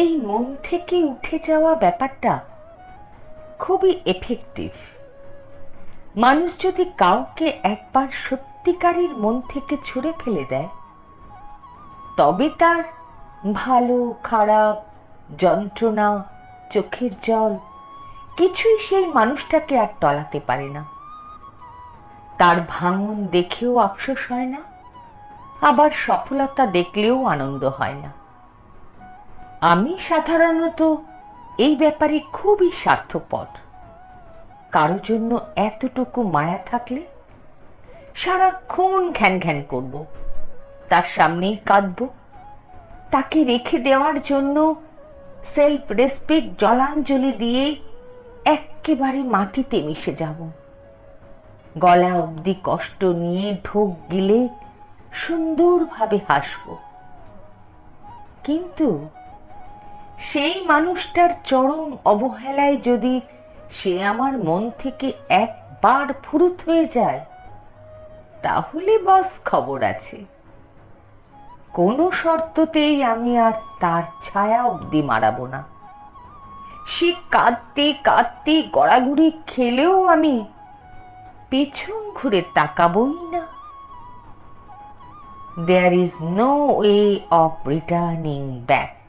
এই মন থেকে উঠে যাওয়া ব্যাপারটা খুবই এফেক্টিভ মানুষ যদি কাউকে একবার সত্যিকারের মন থেকে ছুঁড়ে ফেলে দেয়, তবে তার ভালো, খারাপ, যন্ত্রণা, চোখের জল কিছুই সেই মানুষটাকে আর টলাতে পারে না। তার ভাঙন দেখেও আফসোস হয় না, আবার সফলতা দেখলেও আনন্দ হয় না। আমি সাধারণত এই ব্যাপারে খুবই স্বার্থপর। কারও জন্য এতটুকু মায়া থাকলে সারাক্ষণ ঘ্যান ঘ্যান করব, তার সামনেই কাঁদব। তাকে রেখে দেওয়ার জন্য সেলফ রেসপেক্ট জলাঞ্জলি দিয়ে একেবারে মাটিতে মিশে যাব। গলা অবধি কষ্ট নিয়ে ঢোক গিলে সুন্দরভাবে হাসব। কিন্তু সেই মানুষটার চরম অবহেলায় যদি সে আমার মন থেকে একবার ফুরুত হয়ে যায়, তাহলে বাস খবর আছে। কোনো শর্ততেই আমি আর তার ছায়া অবধি মারাবো না। সে কাঁদতে কাঁদতে গড়াগড়ি খেলেও আমি পেছন ঘুরে তাকাবই না। There is no way of returning back